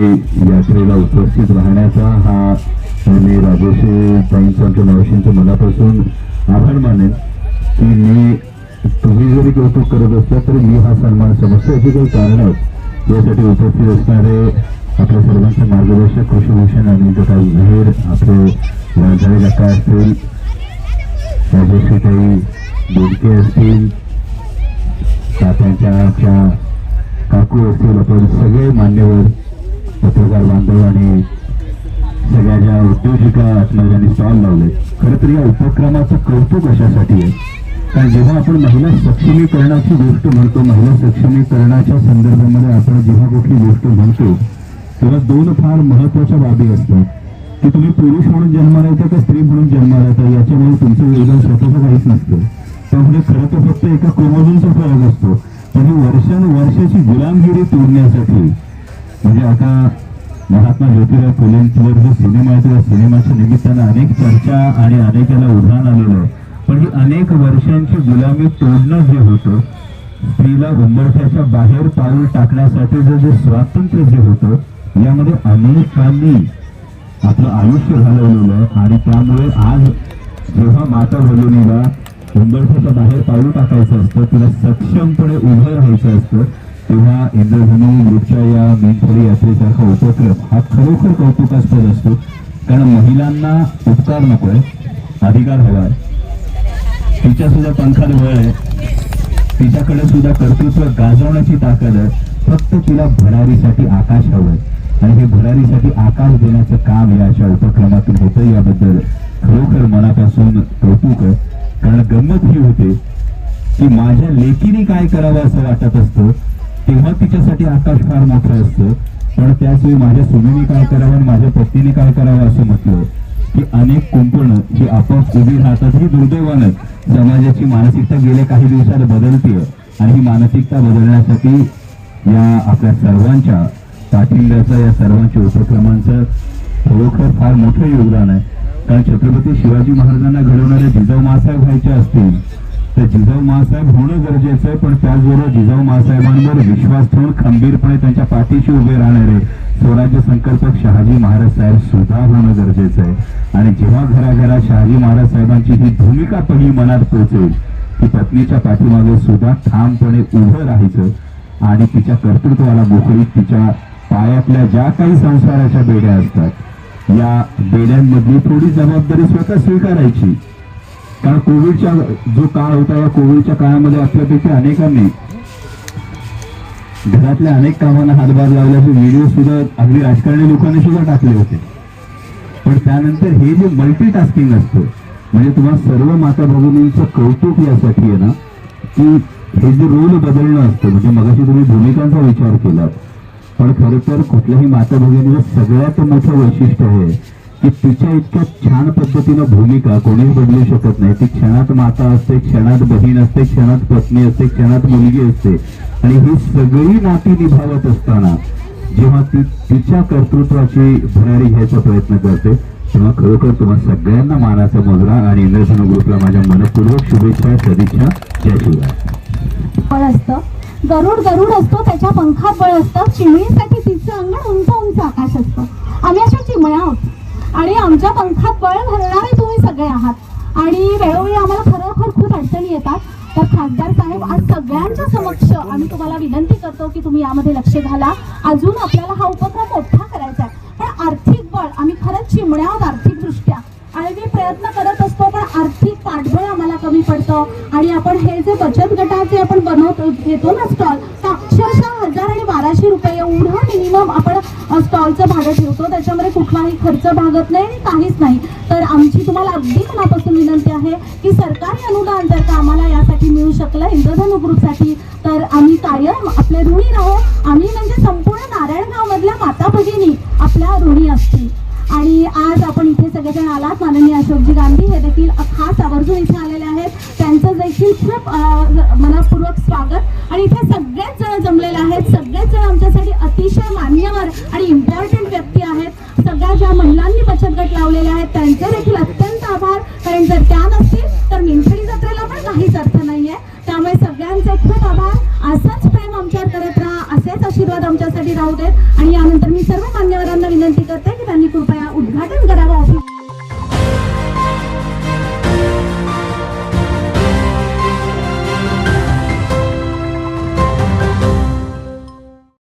यात्रेला उपस्थित राहण्याचा हा मी राजेशी ताईंचं आमच्या मावशींचं मनापासून आभार मानेन की मी तुम्ही जरी कौतुक करत असला तरी मी हा सन्मान समजतो. याची काही कारण आहेत. यासाठी उपस्थित असणारे आपल्या सर्वांचे मार्गदर्शक कृषीभूषण आणि काही झहेर आपले राजधानी काका असतील राजेश्रीताई बोडके असतील तात्यांच्या आमच्या काकू असतील आपण सगळे मान्यवर पत्रकार बांधव आणि सगळ्या ज्या उद्योजिका आतमध्ये ज्यांनी स्टॉल लावले. खरं तर या उपक्रमाचं कौतुक अशासाठी आहे. कारण जेव्हा आपण महिला सक्षमीकरणाची गोष्ट म्हणतो महिला सक्षमीकरणाच्या संदर्भामध्ये आपण जेव्हा कुठली गोष्ट म्हणतो तेव्हा दोन फार महत्त्वाच्या बाबी असतात. की तुम्ही पुरुष म्हणून जन्माला येता का स्त्री म्हणून जन्माला येता याच्यामुळे तुमचं योगदान स्वतःचं काहीच नसतं. त्यामुळे खरं तर फक्त एका क्रोमोझोमचा फरक असतो. म्हणजे वर्षानुवर्षाची गुलामगिरी तोडण्यासाठी म्हणजे आता महात्मा ज्योतिराव फुलेंवर जो सिनेमा आहे त्या सिनेमाच्या निमित्तानं अनेक चर्चा आणि अनेकाला उधाण आलेलं आहे. पण ही अनेक वर्षांची गुलामी तोडणं जे होतं स्त्रीला उंबरठ्याच्या बाहेर पाऊल टाकण्यासाठीचं जे स्वातंत्र्य जे होतं यामध्ये अनेकांनी आपलं आयुष्य घालवलेलं आहे आणि त्यामुळे आज जेव्हा माता भगिनीला उंबरठ्याच्या बाहेर पाऊल टाकायचं असतं तिला सक्षमपणे उभं राहायचं असतं तेव्हा इंद्रधनु ग्रुपच्या या मेनफळी यात्रेसारखा उपक्रम हा खरोखर कौतुकास्पद असतो. कारण महिलांना उपकार नकोय अधिकार हवा आहे तिच्या सुद्धा पंखात वळ आहे. तिच्याकडे सुद्धा कर्तृत्व गाजवण्याची ताकद आहे. फक्त तिला भरारीसाठी आकाश हवं आहे आणि हे भरारीसाठी आकाश देण्याचं काम या अशा उपक्रमातून होतं. याबद्दल खरोखर मनापासून कौतुक आहे. कारण गंमत ही होते की माझ्या लेकीने काय करावं असं वाटत असतं तेव्हा तिच्यासाठी आकाश फार मोठं असतं. पण त्याचवेळी माझ्या सुनेने काय करावं आणि माझ्या पत्नीने काय करावं असं म्हटलं. की अनेक कुंपण जी आपोआप उभी राहतात ही दुर्दैवानं समाजाची मानसिकता गेल्या काही दिवसात बदलते आणि ही मानसिकता बदलण्यासाठी या आपल्या सर्वांच्या पाठिंब्याचं या सर्वांच्या उपक्रमांचं खरोखर फार मोठं योगदान आहे. कारण छत्रपती शिवाजी महाराजांना घडवणारे जिजाऊ मासाहेब व्हायचे असतील तर जिजाऊ महासाहेब होणं गरजेचं आहे पण त्याचबरोबर जिजाऊ महासाहेबांवर विश्वास ठेवून खंबीरपणे त्यांच्या पाठीशी उभे राहणारे स्वराज्य संकल्पक शहाजी महाराज साहेब सुद्धा होणं गरजेचं आहे. आणि जेव्हा घराघरात शहाजी महाराज साहेबांची ही भूमिका पहिली मनात पोहोचेल की पत्नीच्या पाठीमागे सुद्धा ठामपणे उभं राहायचं आणि तिच्या कर्तृत्वाला मोकळीत तिच्या पायातल्या ज्या काही संसाराच्या बेड्या असतात या बेड्यांमधली थोडी जबाबदारी स्वतः स्वीकारायची. कारण कोविडच्या जो काळ होता या कोविडच्या काळामध्ये आपल्यापैकी अनेकांनी घरातल्या अनेक कामांना हातभार लावल्याचे व्हिडिओ सुद्धा अगदी राजकारणी लोकांनी सुद्धा टाकले होते. पण त्यानंतर हे जे मल्टीटास्किंग असतं म्हणजे तुम्हाला सर्व माता भगिनींचं कौतुक यासाठी आहे ना की हे जे रोल बदलणं असतं म्हणजे मगाशी तुम्ही भूमिकांचा विचार केला पण खरं तर कुठल्याही माता भगिनीचं सगळ्यात मोठं वैशिष्ट्य आहे की तिच्या इतक्या छान पद्धतीनं भूमिका कोणीच बदलू शकत नाही. ती क्षणात माता असते क्षणात बहीण असते क्षणात पत्नी असते क्षणात मुलगी असते. आणि ही सगळी नाती निभावत असताना जेव्हा ती तिच्या कर्तृत्वाची भरारी घ्यायचा प्रयत्न करते तेव्हा खरोखर तुम्हा सगळ्यांना मानाचा मुजरा आणि इंद्रधनु ग्रुपला माझ्या मनपूर्वक शुभेच्छा सदिच्छा जय शिवराय बळ असतं. गरुड गरुड असतो त्याच्या पंखात बळ असतं. चिमणीसाठी तिचं अंगण उंच उंच आकाश असतं आम्ही अशा चिमण्या आहोत आणि आमच्या पंखात बळ भरणारे तुम्ही सगळे आहात आणि वेळोवेळी आम्हाला खरोखर खूप अडचणी येतात तर खासदार साहेब आज सगळ्यांच्या समक्ष आम्ही तुम्हाला विनंती करतो की तुम्ही यामध्ये लक्ष घाला. अजून आपल्याला हा उपक्रम मोठा करायचा आहे. पण आर्थिक बळ आम्ही खरंच चिमण्या आहोत आर्थिकदृष्ट्या. आणि मी प्रयत्न करत असतो पण आर्थिक पाठबळ आम्हाला कमी पडतं. आणि आपण हे जे बचत गटाचे आपण बनवतो घेतो ना स्टॉल तर अक्षरशः बाराशे रुपये एवढं मिनिमम आपण स्टॉलचं भाडं ठेवतो. त्याच्यामध्ये कुठलाही खर्च भागत नाही आणि काहीच नाही. तर आमची तुम्हाला अगदी मनापासून विनंती आहे की सरकारी अनुदान जर का आम्हाला यासाठी मिळू शकलं इंद्रधनु ग्रुपसाठी तर आम्ही कायम आपले ऋणी राहो. आम्ही म्हणजे संपूर्ण नारायणगावमधल्या माता भगिनी आपल्या ऋणी असतील. आणि आज आपण इथे सगळेजण आलात. माननीय अशोकजी गांधी हे देखील खास आवर्जून इथे आलेले आहेत. त्यांचं देखील खूप मनापूर्वक मनपूर्वक स्वागत. आणि इथे सग त्यांचे देखील अत्यंत आभार. कारण जर त्या नसतील तर मिंथडी जत्रेला पण काहीच अर्थ नाहीये. त्यामुळे सगळ्यांचे खूप आभार. असंच प्रेम आमच्यावर करत राहा असेच आशीर्वाद आमच्यासाठी राहू देत. आणि यानंतर मी सर्व मान्यवरांना विनंती करते की त्यांनी कृपया उद्घाटन करावं. असं